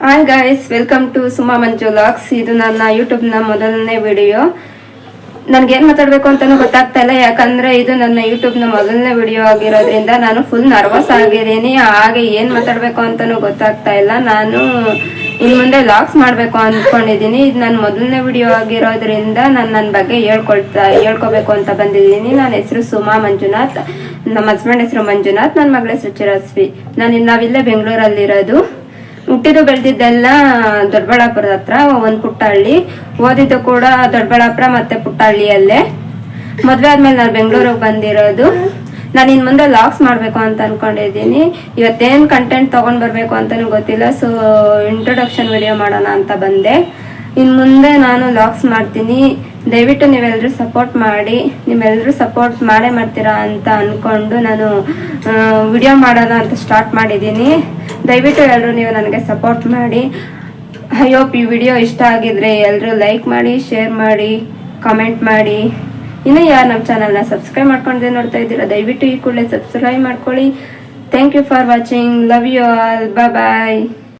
Hi guys welcome to Suma Manju LOX ಇದು ನನ್ನ ಯೂಟ್ಯೂಬ್ನ ಮೊದಲನೇ ವಿಡಿಯೋ ನನಗೇನು ಮಾತಾಡ್ಬೇಕು ಅಂತಲೂ ಗೊತ್ತಾಗ್ತಾ ಇಲ್ಲ, ಯಾಕಂದ್ರೆ ಇದು ನನ್ನ ಯೂಟ್ಯೂಬ್ನ ಮೊದಲನೇ ವಿಡಿಯೋ ಆಗಿರೋದ್ರಿಂದ ನಾನು ಫುಲ್ ನರ್ವಸ್ ಆಗಿದ್ದೀನಿ. ಹಾಗೆ ಏನ್ ಮಾತಾಡ್ಬೇಕು ಅಂತಲೂ ಗೊತ್ತಾಗ್ತಾ ಇಲ್ಲ. ನಾನು ಇನ್ ಮುಂದೆ ಲಾಕ್ಸ್ ಮಾಡ್ಬೇಕು ಅನ್ಕೊಂಡಿದೀನಿ ಇದು ನನ್ನ ಮೊದಲನೇ ವಿಡಿಯೋ ಆಗಿರೋದ್ರಿಂದ ನಾನು ನನ್ನ ಬಗ್ಗೆ ಹೇಳ್ಕೊಳ್ತಾ, ಹೇಳ್ಕೊಬೇಕು ಅಂತ ಬಂದಿದ್ದೀನಿ. ನನ್ನ ಹೆಸರು ಸುಮಾ ಮಂಜುನಾಥ್. ನಮ್ಮ ಹಸ್ಬೆಂಡ್ ಹೆಸರು ಮಂಜುನಾಥ್ ನನ್ನ ಮಗಳ ಹೆಸರು ಚಿರಸ್ವಿ. ನಾನು ನಾವಿಲ್ಲೇ ಬೆಂಗಳೂರಲ್ಲಿರೋದು. ಹುಟ್ಟಿದ್ದು ಬೆಳೆದಿದ್ದೆಲ್ಲ ದೊಡ್ಡಬಳ್ಳಾಪುರದ ಹತ್ರ, ಒಂದ್ ಪುಟ್ಟಹಳ್ಳಿ ಓದಿದ್ದು ಕೂಡ ದೊಡ್ಡಬಳ್ಳಾಪುರ ಮತ್ತೆ ಪುಟ್ಟಹಳ್ಳಿಯಲ್ಲೇ ಮದ್ವೆ ಆದ್ಮೇಲೆ ನಾನು ಬೆಂಗಳೂರಿಗೆ ಬಂದಿರೋದು. ನಾನು ಇನ್ ಮುಂದೆ ಲಾಕ್ಸ್ ಮಾಡ್ಬೇಕು ಅಂತ ಅನ್ಕೊಂಡಿದ್ದೀನಿ. ಇವತ್ತೇನ್ ಕಂಟೆಂಟ್ ತಗೊಂಡ್ ಬರ್ಬೇಕು ಅಂತಾನು ಗೊತ್ತಿಲ್ಲ ಸೊ ಇಂಟ್ರೊಡಕ್ಷನ್ ವಿಡಿಯೋ ಮಾಡೋಣ ಅಂತ ಬಂದೆ. ಇನ್ ಮುಂದೆ ನಾನು ಲಾಕ್ಸ್ ಮಾಡ್ತೀನಿ. ದಯವಿಟ್ಟು ನೀವೆಲ್ಲರೂ ಸಪೋರ್ಟ್ ಮಾಡಿ ನೀವೆಲ್ಲರೂ ಸಪೋರ್ಟ್ ಮಾಡೇ ಮಾಡ್ತೀರಾ ಅಂತ ಅನ್ಕೊಂಡು ನಾನು ವಿಡಿಯೋ ಮಾಡೋಣ ಅಂತ ಸ್ಟಾರ್ಟ್ ಮಾಡಿದ್ದೀನಿ. ದಯವಿಟ್ಟು ಎಲ್ಲರೂ ನೀವು ನನಗೆ ಸಪೋರ್ಟ್ ಮಾಡಿ. ಐ ಹೋಪ್ ಈ ವಿಡಿಯೋ ಇಷ್ಟ ಆಗಿದ್ರೆ ಎಲ್ಲರೂ ಲೈಕ್ ಮಾಡಿ ಶೇರ್ ಮಾಡಿ ಕಮೆಂಟ್ ಮಾಡಿ. ಇನ್ನು ಯಾರು ನಮ್ಮ ಚಾನಲ್ನ ಸಬ್ಸ್ಕ್ರೈಬ್ ಮಾಡ್ಕೊಂಡೆ ನೋಡ್ತಾ ಇದ್ದೀರಾ, ದಯವಿಟ್ಟು ಈ ಕೂಡಲೇ ಸಬ್ಸ್ಕ್ರೈಬ್ ಮಾಡ್ಕೊಳ್ಳಿ. Thank you for watching love you all bye